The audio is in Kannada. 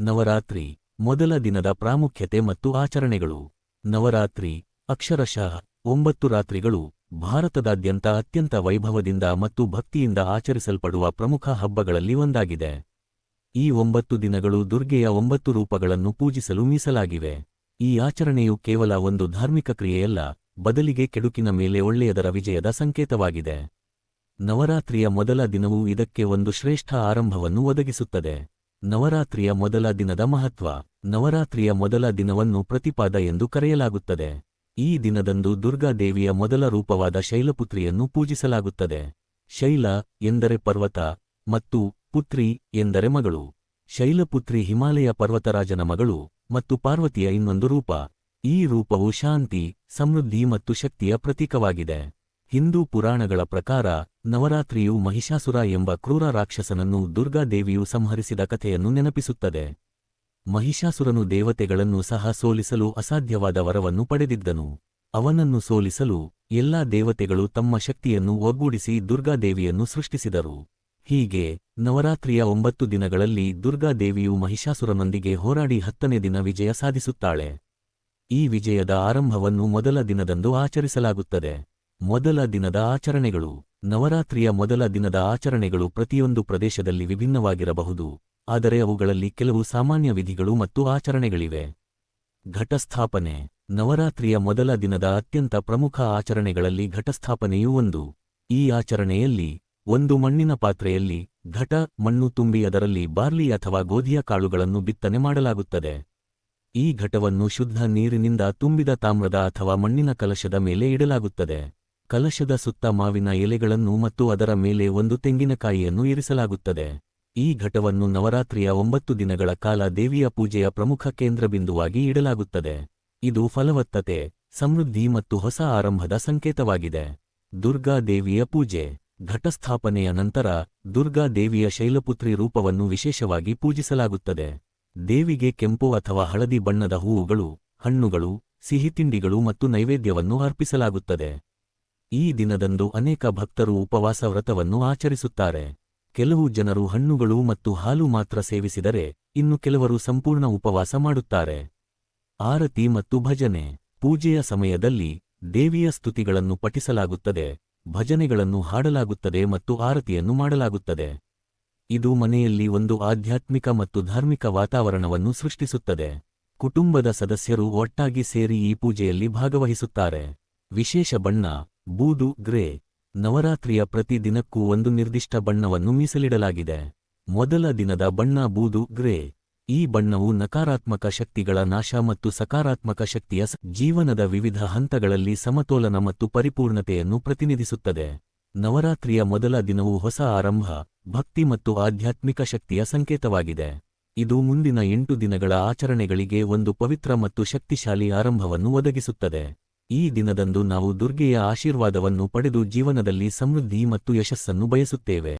ನವರಾತ್ರಿ, ಮೊದಲ ದಿನದ ಪ್ರಾಮುಖ್ಯತೆ ಮತ್ತು ಆಚರಣೆಗಳು. ನವರಾತ್ರಿ, ಅಕ್ಷರಶಃ, ಒಂಬತ್ತು ರಾತ್ರಿಗಳು, ಭಾರತದಾದ್ಯಂತ ಅತ್ಯಂತ ವೈಭವದಿಂದ ಮತ್ತು ಭಕ್ತಿಯಿಂದ ಆಚರಿಸಲ್ಪಡುವ ಪ್ರಮುಖ ಹಬ್ಬಗಳಲ್ಲಿ ಒಂದಾಗಿದೆ. ಈ ಒಂಬತ್ತು ದಿನಗಳು ದುರ್ಗೆಯ ಒಂಬತ್ತು ರೂಪಗಳನ್ನು ಪೂಜಿಸಲು ಮೀಸಲಾಗಿವೆ. ಈ ಆಚರಣೆಯು ಕೇವಲ ಒಂದು ಧಾರ್ಮಿಕ ಕ್ರಿಯೆಯಲ್ಲ, ಬದಲಿಗೆ ಕೆಡುಕಿನ ಮೇಲೆ ಒಳ್ಳೆಯದರ ವಿಜಯದ ಸಂಕೇತವಾಗಿದೆ. ನವರಾತ್ರಿಯ ಮೊದಲ ದಿನವು ಇದಕ್ಕೆ ಒಂದು ಶ್ರೇಷ್ಠ ಆರಂಭವನ್ನು ಒದಗಿಸುತ್ತದೆ. ನವರಾತ್ರಿಯ ಮೊದಲ ದಿನದ ಮಹತ್ವ. ನವರಾತ್ರಿಯ ಮೊದಲ ದಿನವನ್ನು ಪ್ರತಿಪಾದ ಎಂದು ಕರೆಯಲಾಗುತ್ತದೆ. ಈ ದಿನದಂದು ದುರ್ಗಾದೇವಿಯ ಮೊದಲ ರೂಪವಾದ ಶೈಲಪುತ್ರಿಯನ್ನು ಪೂಜಿಸಲಾಗುತ್ತದೆ. ಶೈಲ ಎಂದರೆ ಪರ್ವತ ಮತ್ತು ಪುತ್ರಿ ಎಂದರೆ ಮಗಳು. ಶೈಲಪುತ್ರಿ ಹಿಮಾಲಯ ಪರ್ವತರಾಜನ ಮಗಳು ಮತ್ತು ಪಾರ್ವತಿಯ ಇನ್ನೊಂದು ರೂಪ. ಈ ರೂಪವು ಶಾಂತಿ, ಸಮೃದ್ಧಿ ಮತ್ತು ಶಕ್ತಿಯ ಪ್ರತೀಕವಾಗಿದೆ. ಹಿಂದೂ ಪುರಾಣಗಳ ಪ್ರಕಾರ, ನವರಾತ್ರಿಯು ಮಹಿಷಾಸುರ ಎಂಬ ಕ್ರೂರ ರಾಕ್ಷಸನನ್ನು ದುರ್ಗಾದೇವಿಯು ಸಂಹರಿಸಿದ ಕಥೆಯನ್ನು ನೆನಪಿಸುತ್ತದೆ. ಮಹಿಷಾಸುರನು ದೇವತೆಗಳನ್ನು ಸಹ ಸೋಲಿಸಲು ಅಸಾಧ್ಯವಾದ ವರವನ್ನು ಪಡೆದಿದ್ದನು. ಅವನನ್ನು ಸೋಲಿಸಲು ಎಲ್ಲಾ ದೇವತೆಗಳು ತಮ್ಮ ಶಕ್ತಿಯನ್ನು ಒಗ್ಗೂಡಿಸಿ ದುರ್ಗಾದೇವಿಯನ್ನು ಸೃಷ್ಟಿಸಿದರು. ಹೀಗೆ, ನವರಾತ್ರಿಯ ಒಂಬತ್ತು ದಿನಗಳಲ್ಲಿ ದುರ್ಗಾದೇವಿಯು ಮಹಿಷಾಸುರನೊಂದಿಗೆ ಹೋರಾಡಿ ಹತ್ತನೇ ದಿನ ವಿಜಯ ಸಾಧಿಸುತ್ತಾಳೆ. ಈ ವಿಜಯದ ಆರಂಭವನ್ನು ಮೊದಲ ದಿನದಂದು ಆಚರಿಸಲಾಗುತ್ತದೆ. ಮೊದಲ ದಿನದ ಆಚರಣೆಗಳು. ನವರಾತ್ರಿಯ ಮೊದಲ ದಿನದ ಆಚರಣೆಗಳು ಪ್ರತಿಯೊಂದು ಪ್ರದೇಶದಲ್ಲಿ ವಿಭಿನ್ನವಾಗಿರಬಹುದು. ಆದರೆ ಅವುಗಳಲ್ಲಿ ಕೆಲವು ಸಾಮಾನ್ಯ ವಿಧಿಗಳು ಮತ್ತು ಆಚರಣೆಗಳಿವೆ. ಘಟಸ್ಥಾಪನೆ. ನವರಾತ್ರಿಯ ಮೊದಲ ದಿನದ ಅತ್ಯಂತ ಪ್ರಮುಖ ಆಚರಣೆಗಳಲ್ಲಿ ಘಟಸ್ಥಾಪನೆಯೂ ಒಂದು. ಈ ಆಚರಣೆಯಲ್ಲಿ ಒಂದು ಮಣ್ಣಿನ ಪಾತ್ರೆಯಲ್ಲಿ ಘಟ, ಮಣ್ಣು ತುಂಬಿ ಅದರಲ್ಲಿ ಬಾರ್ಲಿ ಅಥವಾ ಗೋಧಿಯ ಕಾಳುಗಳನ್ನು ಬಿತ್ತನೆ ಮಾಡಲಾಗುತ್ತದೆ. ಈ ಘಟವನ್ನು ಶುದ್ಧ ನೀರಿನಿಂದ ತುಂಬಿದ ತಾಮ್ರದ ಅಥವಾ ಮಣ್ಣಿನ ಕಲಶದ ಮೇಲೆ ಇಡಲಾಗುತ್ತದೆ. ಕಲಶದ ಸುತ್ತ ಮಾವಿನ ಎಲೆಗಳನ್ನು ಮತ್ತು ಅದರ ಮೇಲೆ ಒಂದು ತೆಂಗಿನಕಾಯಿಯನ್ನು ಇರಿಸಲಾಗುತ್ತದೆ. ಈ ಘಟವನ್ನು ನವರಾತ್ರಿಯ ಒಂಬತ್ತು ದಿನಗಳ ಕಾಲ ದೇವಿಯ ಪೂಜೆಯ ಪ್ರಮುಖ ಕೇಂದ್ರಬಿಂದುವಾಗಿ ಇಡಲಾಗುತ್ತದೆ. ಇದು ಫಲವತ್ತತೆ, ಸಮೃದ್ಧಿ ಮತ್ತು ಹೊಸ ಆರಂಭದ ಸಂಕೇತವಾಗಿದೆ. ದುರ್ಗಾ ದೇವಿಯ ಪೂಜೆ, ಘಟಸ್ಥಾಪನೆಯ ನಂತರ ದುರ್ಗಾದೇವಿಯ ಶೈಲಪುತ್ರಿ ರೂಪವನ್ನು ವಿಶೇಷವಾಗಿ ಪೂಜಿಸಲಾಗುತ್ತದೆ. ದೇವಿಗೆ ಕೆಂಪು ಅಥವಾ ಹಳದಿ ಬಣ್ಣದ ಹೂವುಗಳು, ಹಣ್ಣುಗಳು, ಸಿಹಿತಿಂಡಿಗಳು ಮತ್ತು ನೈವೇದ್ಯವನ್ನು ಅರ್ಪಿಸಲಾಗುತ್ತದೆ. ಈ ದಿನದಂದು ಅನೇಕ ಭಕ್ತರು ಉಪವಾಸ ವ್ರತವನ್ನು ಆಚರಿಸುತ್ತಾರೆ. ಕೆಲವು ಜನರು ಹಣ್ಣುಗಳು ಮತ್ತು ಹಾಲು ಮಾತ್ರ ಸೇವಿಸಿದರೆ, ಇನ್ನು ಕೆಲವರು ಸಂಪೂರ್ಣ ಉಪವಾಸ ಮಾಡುತ್ತಾರೆ. ಆರತಿ ಮತ್ತು ಭಜನೆ. ಪೂಜೆಯ ಸಮಯದಲ್ಲಿ ದೇವಿಯ ಸ್ತುತಿಗಳನ್ನು ಪಠಿಸಲಾಗುತ್ತದೆ, ಭಜನೆಗಳನ್ನು ಹಾಡಲಾಗುತ್ತದೆ ಮತ್ತು ಆರತಿಯನ್ನು ಮಾಡಲಾಗುತ್ತದೆ. ಇದು ಮನೆಯಲ್ಲಿ ಒಂದು ಆಧ್ಯಾತ್ಮಿಕ ಮತ್ತು ಧಾರ್ಮಿಕ ವಾತಾವರಣವನ್ನು ಸೃಷ್ಟಿಸುತ್ತದೆ. ಕುಟುಂಬದ ಸದಸ್ಯರು ಒಟ್ಟಾಗಿ ಸೇರಿ ಈ ಪೂಜೆಯಲ್ಲಿ ಭಾಗವಹಿಸುತ್ತಾರೆ. ವಿಶೇಷ ಬಣ್ಣ. ಬೂದು ಗ್ರೇ ನವರಾತ್ರಿಯ ಪ್ರತಿ ದಿನಕ್ಕೂ ಒಂದು ನಿರ್ದಿಷ್ಟ ಬಣ್ಣವನ್ನು ಮೀಸಲಿಡಲಾಗಿದೆ. ಮೊದಲ ದಿನದ ಬಣ್ಣ ಬೂದು ಗ್ರೇ. ಈ ಬಣ್ಣವು ನಕಾರಾತ್ಮಕ ಶಕ್ತಿಗಳ ನಾಶ ಮತ್ತು ಸಕಾರಾತ್ಮಕ ಶಕ್ತಿಯ ಜೀವನದ ವಿವಿಧ ಹಂತಗಳಲ್ಲಿ ಸಮತೋಲನ ಮತ್ತು ಪರಿಪೂರ್ಣತೆಯನ್ನು ಪ್ರತಿನಿಧಿಸುತ್ತದೆ. ನವರಾತ್ರಿಯ ಮೊದಲ ದಿನವು ಹೊಸ ಆರಂಭ, ಭಕ್ತಿ ಮತ್ತು ಆಧ್ಯಾತ್ಮಿಕ ಶಕ್ತಿಯ ಸಂಕೇತವಾಗಿದೆ. ಇದು ಮುಂದಿನ ಎಂಟು ದಿನಗಳ ಆಚರಣೆಗಳಿಗೆ ಒಂದು ಪವಿತ್ರ ಮತ್ತು ಶಕ್ತಿಶಾಲಿ ಆರಂಭವನ್ನು ಒದಗಿಸುತ್ತದೆ. ಈ ದಿನದಂದು ನಾವು ದುರ್ಗೆಯ ಆಶೀರ್ವಾದವನ್ನು ಪಡೆದು ಜೀವನದಲ್ಲಿ ಸಮೃದ್ಧಿ ಮತ್ತು ಯಶಸ್ಸನ್ನು ಬಯಸುತ್ತೇವೆ.